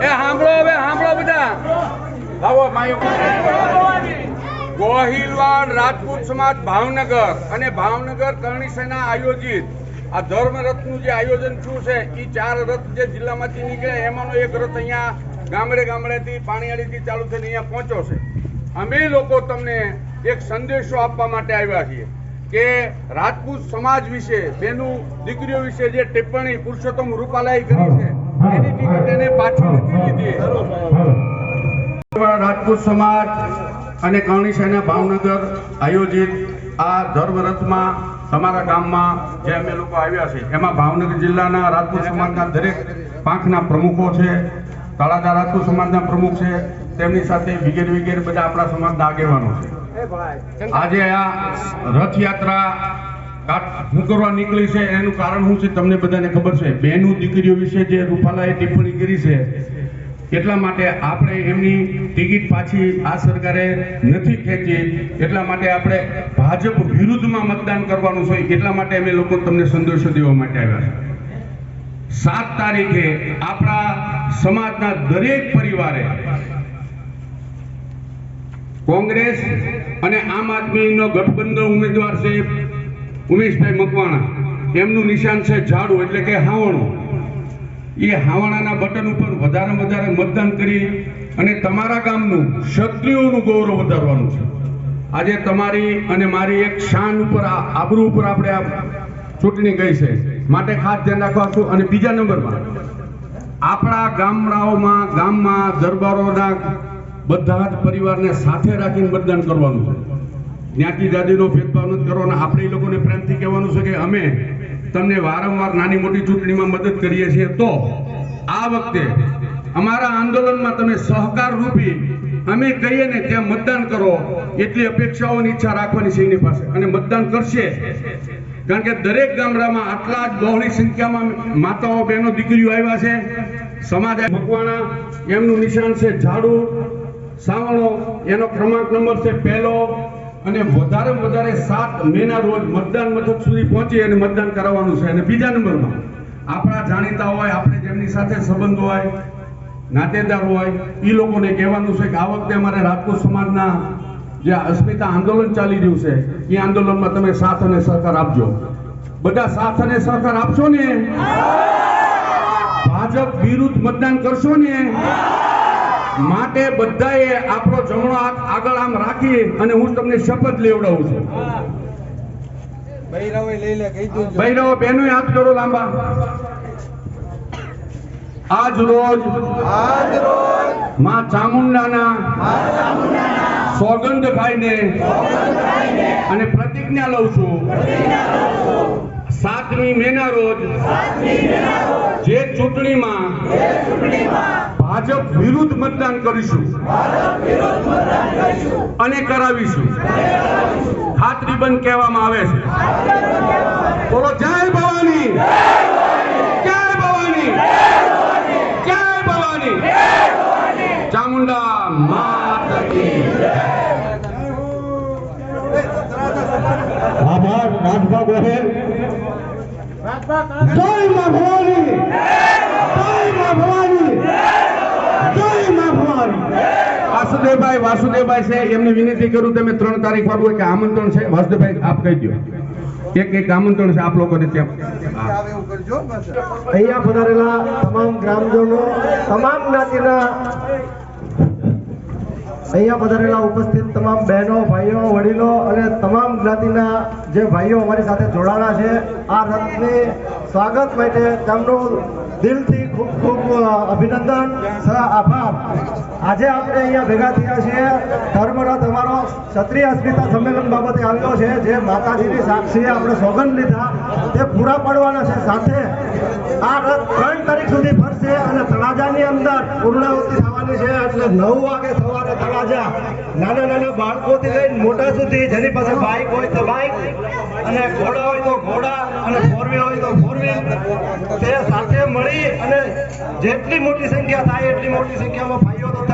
એ સાંભળો હવે સાંભળો બધા. ગોહિલવાડ રાજપૂત સમાજ ભાવનગર અને ભાવનગર કરણી સેના આયોજિત. આ ધર્મ રથનું જે આયોજન થયું છે એ ચાર રથ જે જિલ્લામાંથી નીકળે એમાંનો એક રથ અહીંયા ગામડે ગામડેથી પાણીયાળીથી ચાલુ થઈને અહીંયા પહોંચ્યો છે. અમે લોકો તમને એક સંદેશો આપવા માટે આવ્યા છીએ. કે રાજપૂત સમાજ વિશે, બેનું દીકરીઓ વિશે જે ટિપ્પણી પુરુષોત્તમ રૂપાલાએ કરી છે, એની ટિકિટ એને પાછી નથી લીધી રાજપૂત સમાજ અને કરણી સેના ભાવનગર આયોજિત આ ધર્મરથમાં તમારા ગામમાં જે અમે લોકો આવ્યા છે એમાં ભાવનગર જિલ્લાના રાજપૂત સમાજના દરેક પાંખના પ્રમુખો છે તળાજા રાજપૂત સમાજના પ્રમુખ છે તેમની સાથે વિગેરે વિગેરે બધા આપણા સમાજના આગેવાનો છે. આજે આ રથયાત્રા કરવા નીકળી છે એનું કારણ શું છે તમને બધાને ખબર છે? બહેનો દીકરીઓ વિશે જે રૂપાલાએ ટિપ્પણી કરી છે એટલા માટે આપણે એમની ટિકિટ પાછી આ સરકારે નથી ખેંચી એટલા માટે આપણે ભાજપ વિરુદ્ધમાં મતદાન કરવાનું છે એટલા માટે અમે લોકો તમને સંદેશો દેવા માટે આવ્યા છે. સાત તારીખે આપણા સમાજના દરેક પરિવારે કોંગ્રેસ અને આમ આદમીનો ગઠબંધન ઉમેદવાર છે ઉમેશભાઈ મકવાણા. એમનું નિશાન છે ઝાડુ, એટલે કે હાવણો. એ હાવણાના બટન ઉપર વધારે વધારે મતદાન કરી અને તમારા ગામનું, ક્ષત્રિયોનું ગૌરવ વધારવાનું છે. આજે તમારી અને મારી એક શાન ઉપર આબરૂ ઉપર આપણે આ ચૂંટણી ગઈ છે. માટે ખાસ ધ્યાન રાખવા છું અને બીજા નંબરમાં, આપણા ગામડાઓમાં, ગામમાં દરબારોના બધા જ પરિવારને સાથે રાખીને મતદાન કરવાનું. છે જ્ઞાતિ જાતિનો ભેદભાવ નથી કરવાનો આપણે એ લોકોને પ્રેમથી કહેવાનું છે કે અમે તમને વારંવાર નાની મોટી ચૂંટણીમાં મદદ કરીએ છીએ તો આ વખતે અમારા આંદોલનમાં તમે સહકાર રૂપી અમે કહીએ ને ત્યાં મતદાન કરો એટલી અપેક્ષાઓની ઈચ્છા રાખવાની છે એની પાસે. અને મતદાન કરશે. કારણ કે દરેક ગામડામાં આટલા જ બહોળી સંખ્યામાં માતાઓ બહેનો દીકરીઓ આવ્યા છે. સમાજ મકવાણા એમનું નિશાન છે ઝાડુ. સાવણો એનો ક્રમાંક નંબર છે પહેલો. અને વધારે વધારે સાત મેના રોજ મતદાન મથક સુધી પહોંચી અને મતદાન કરાવવાનું છે. અને બીજા નંબરમાં આપણા જાણીતા હોય આપણે જેમની સાથે સંબંધ હોય નાતેદાર હોય એ લોકોને કહેવાનું છે કે આ વખતે અમારે રાજકોટ સમાજના જે અસ્મિતા આંદોલન ચાલી રહ્યું છે એ આંદોલનમાં તમે સાથ અને સહકાર આપજો. બધા સાથ અને સહકાર આપશો ને? ભાજપ વિરુદ્ધ મતદાન કરશો ને? માટે બધાએ આપણો જમણો હાથ આગળ આમ રાખી અને હું તમને શપથ લેવડાવું છું. ભૈરવ બહેનો હાથ કરો લાંબા. આજ રોજમાં ચામુંડાના સોગંદ ખાઈને અને પ્રતિજ્ઞા લઉં છું. સાતમી મેના રોજ જે ચૂંટણીમાં ભાજપ વિરુદ્ધ મતદાન કરીશું. અને કરાવીશું. ખાતરીબંધ કહેવામાં આવે છે. બોલો જય ભવાની. જય ભવાની. જય ભવાની. ચામુંડા માત આભાર રાજભા ગોહેલ. જય મા ભવાની જય મા ભવાની જય મા ભવાની વાસુદેવભાઈ વાસુદેવભાઈ છે, એમની વિનંતી કરું તમે ત્રણ તારીખ વાળું એક આમંત્રણ છે. વાસુદેવભાઈ, આપ કહી દો એક એક આમંત્રણ છે આપ લોકોને ત્યાં અહીંયા પધારેલા તમામ ગ્રામજનો, તમામ જ્ઞાતિના, અહીંયા પધારેલા ઉપસ્થિત તમામ બહેનો, ભાઈઓ, વડીલો અને તમામ જ્ઞાતિના જે ભાઈઓ અમારી સાથે જોડાણા છે, આ રથની સ્વાગત માટે તેમનું દિલથી ખૂબ ખૂબ અભિનંદન. આભાર. આજે આપણે અહીંયા ભેગા થયા છીએ. ધર્મરથ અમારો ક્ષત્રિય અસ્મિતા સંમેલન બાબતે આવ્યો છે. જે માતાજીની સાક્ષીએ આપણે સોગંદ લીધા. તે પૂરા પાડવાના છે. સાથે આ રથ ત્રણ તારીખ સુધી ફરશે અને તળાજાની અંદર પૂર્ણાવૃત્તિ થવાની છે. એટલે નવ વાગે સવારે તળાજા નાના નાના બાળકોથી લઈને મોટા સુધી, જેની પાસે બાઇક હોય તો બાઇક અને ઘોડા હોય તો ઘોડા અને ફોરવી હોય તો ફોરવી તે સાથે મળી અને જેટલી મોટી સંખ્યા થાય એટલી મોટી સંખ્યામાં ભાઈઓ તો